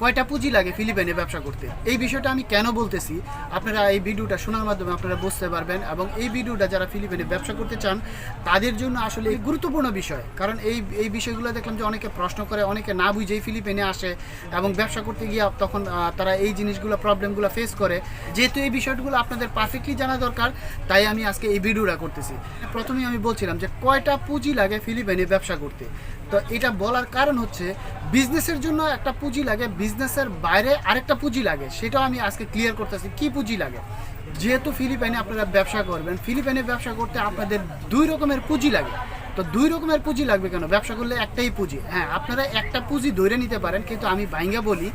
কয়টা পুঁজি লাগে ফিলিপাইনে ব্যবসা করতে? এই বিষয়টা আমি কেন বলতেছি? আপনারা এই ভিডিওটা শোনার মাধ্যমে আপনারা বুঝতে পারবেন এবং এই ভিডিওটা যারা ফিলিপাইনে ব্যবসা করতে চান, তাদের জন্য আসলে গুরুত্বপূর্ণ বিষয়। কারণ এই এই বিষয়গুলো দেখলাম যে অনেকে প্রশ্ন করে, অনেকে না বুঝেই ফিলিপাইনে আসে এবং ব্যবসা করতে গিয়ে তখন তারা এই জিনিসগুলো, প্রবলেমগুলো ফেস করে। যেহেতু এই বিষয়গুলো আপনাদের পারফেক্টলি জানা দরকার, তাই আমি আজকে এই ভিডিওটা করতেছি। প্রথমেই আমি বলছিলাম যে কয়টা পুঁজি লাগে ফিলিপাইনে ব্যবসা করতে? তো এটা বলার কারণ হচ্ছে বিজনেসের জন্য একটা পুঁজি লাগে বিজনেসের বাইরে আরেকটা পুঁজি লাগে, সেটাও আমি আজকে ক্লিয়ার করতেছি। কি পুঁজি লাগে? যেহেতু ফিলিপাইনে আপনারা ব্যবসা করবেন ফিলিপাইনে ব্যবসা করতে আপনাদের দুই রকমের পুঁজি লাগে। তো দুই রকমের পুঁজি লাগবে কেন? ব্যবসা করলে একটাই পুঁজি। হ্যাঁ আপনারা একটা পুঁজি ধরে নিতে পারেন, কিন্তু আমি ভাইঙ্গা বলি,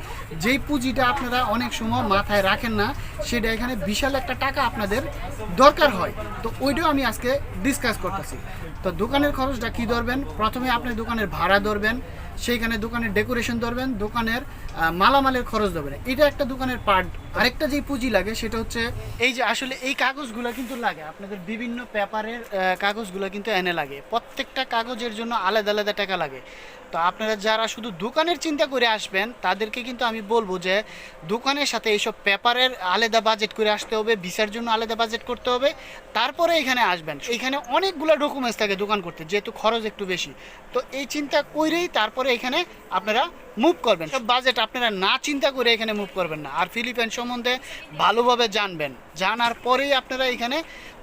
যেই পুঁজিটা আপনারা অনেক সময় মাথায় রাখেন না, সেটা এখানে বিশাল একটা টাকা আপনাদের দরকার হয়। তো ওইটাও আমি আজকে ডিসকাস করতেছি। তো দোকানের খরচটা কি ধরবেন? প্রথমে আপনি দোকানের ভাড়া ধরবেন সেইখানে দোকানের ডেকোরেশন ধরবেন, দোকানের মালামালের খরচ ধরবেন। এটা একটা দোকানের পার্ট আরেকটা যে পুঁজি লাগে, সেটা হচ্ছে এই যে আসলে এই কাগজগুলো কিন্তু লাগে। আপনাদের বিভিন্ন পেপারের কাগজগুলো কিন্তু এনে লাগে। প্রত্যেকটা কাগজের জন্য আলাদা আলাদা টাকা লাগে। তো আপনারা যারা শুধু দোকানের চিন্তা করে আসবেন, তাদেরকে কিন্তু আমি বলব যে দোকানের সাথে এইসব পেপারের আলাদা বাজেট করে আসতে হবে, ভিসার জন্য আলাদা বাজেট করতে হবে, তারপরে এখানে আসবেন। এখানে অনেকগুলো ডকুমেন্টস থাকে দোকান করতে, যেহেতু খরচ একটু বেশি। তো এই চিন্তা করেই তারপরে এখানে আপনারা মুভ করবেন। সব বাজেট আপনারা না চিন্তা করে এখানে মুভ করবেন না। আর ফিলিপাইন সম্বন্ধে ভালোভাবে জানবেন। জানার পরেই আপনারা এখানে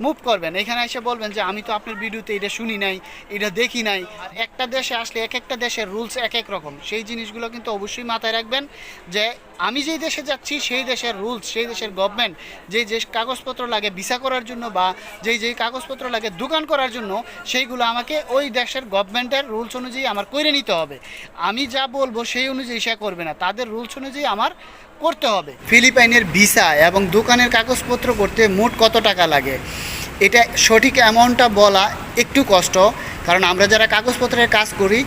মুভ করবেন। এখানে এসে বলবেন যে, আমি তো আপনার ভিডিওতে এটা শুনি নাই, এটা দেখি নাই। একটা দেশে আসলে এক একটা দেশের রুলস এক এক রকম। সেই জিনিসগুলো কিন্তু অবশ্যই মাথায় রাখবেন যে আমি যেই দেশে যাচ্ছি, সেই দেশের রুলস সেই দেশের গভর্নমেন্ট যেই যে কাগজপত্র লাগে ভিসা করার জন্য বা যেই যেই কাগজপত্র লাগে দোকান করার জন্য, সেইগুলো আমাকে ওই দেশের গভর্নমেন্টের রুলস অনুযায়ী আমার করে নিতে হবে। আমি যা বলব সেই অনুযায়ী সে করবে না। তাদের রুলস অনুযায়ী আমার করতে হবে। ফিলিপাইনের ভিসা এবং দোকানের কাগজপত্র করতে মোট কত টাকা লাগে? এটা সঠিক অ্যামাউন্টটা বলা একটু কষ্ট, কারণ আমরা যারা কাগজপত্রের কাজ করি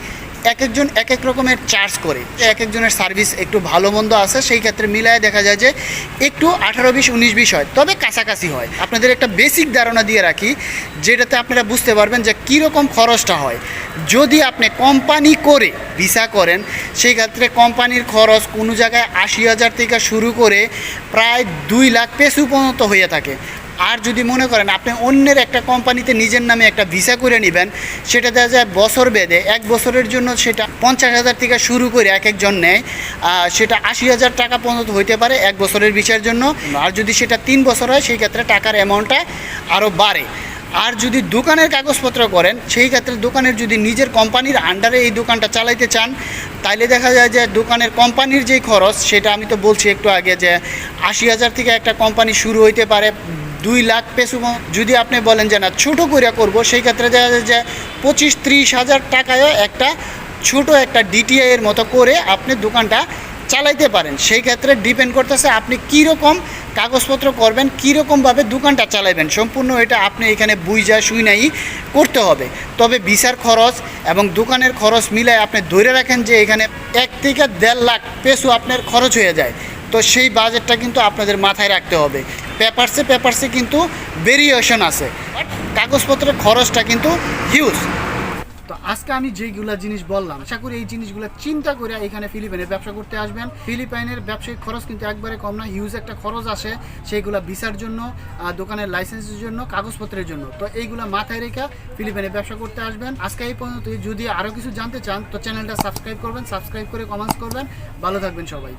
এক একজন এক এক রকমের চার্জ করে। এক একজনের সার্ভিস একটু ভালো মন্দ আছে, সেই ক্ষেত্রে মিলায় দেখা যায় যে একটু আঠারো বিশ, উনিশ বিশ হয়, তবে কাছাকাছি হয়। আপনাদের একটা বেসিক ধারণা দিয়ে রাখি, যেটাতে আপনারা বুঝতে পারবেন যে কীরকম খরচটা হয়। যদি আপনি কোম্পানি করে ভিসা করেন, সেই ক্ষেত্রে কোম্পানির খরচ কোনো জায়গায় আশি হাজার থেকে শুরু করে প্রায় দুই লাখ পেসু পর্যন্ত হয়ে থাকে। আর যদি মনে করেন আপনি অন্যের একটা কোম্পানিতে নিজের নামে একটা ভিসা করে নেবেন, সেটা দেখা যায় বছর বেঁধে এক বছরের জন্য সেটা পঞ্চাশ হাজার থেকে শুরু করে এক একজন নেয় সেটা আশি হাজার টাকা পর্যন্ত হইতে পারে এক বছরের ভিসার জন্য। আর যদি সেটা তিন বছর হয়, সেই ক্ষেত্রে টাকার অ্যামাউন্টটা আরও বাড়ে। আর যদি দোকানের কাগজপত্র করেন, সেই ক্ষেত্রে দোকানের যদি নিজের কোম্পানির আন্ডারে এই দোকানটা চালাইতে চান, তাইলে দেখা যায় যে দোকানের কোম্পানির যেই খরচ, সেটা আমি তো বলছি একটু আগে যে আশি হাজার থেকে একটা কোম্পানি শুরু হইতে পারে দুই লাখ পেসু যদি আপনি বলেন যে না, ছোটো করে করব, সেই ক্ষেত্রে দেখা যায় যে পঁচিশ ত্রিশ হাজার টাকায়ও একটা ছোট একটা ডিটিআই এর মতো করে আপনি দোকানটা চালাইতে পারেন। সেই ক্ষেত্রে ডিপেন্ড করতেছে আপনি কীরকম কাগজপত্র করবেন, কীরকমভাবে দোকানটা চালাবেন সম্পূর্ণ এটা আপনি এখানে বুঝা শুই নাই করতে হবে। তবে ভিসার খরচ এবং দোকানের খরচ মিলায় আপনি ধরে রাখেন যে এখানে এক থেকে দেড় লাখ পেসু আপনার খরচ হয়ে যায়। তো সেই বাজেটটা কিন্তু আপনাদের মাথায় রাখতে হবে। পেপারসে পেপারসে কিন্তু ভেরিয়েশন আছে। কাগজপত্রের খরচটা কিন্তু হিউজ তো আজকে আমি যেইগুলা জিনিস বললাম, আশা করি এই জিনিসগুলো চিন্তা করে এখানে ফিলিপাইনে ব্যবসা করতে আসবেন। ফিলিপাইনের ব্যবসায়িক খরচ কিন্তু একবারে কম না হিউজ একটা খরচ আসে সেইগুলা ভিসার জন্য দোকানের লাইসেন্সের জন্য, কাগজপত্রের জন্য। তো এইগুলা মাথায় রেখে ফিলিপাইনে ব্যবসা করতে আসবেন। আজকে এই পর্যন্ত যদি আরও কিছু জানতে চান, তো চ্যানেলটা সাবস্ক্রাইব করবেন সাবস্ক্রাইব করে কমেন্টস করবেন। ভালো থাকবেন সবাই।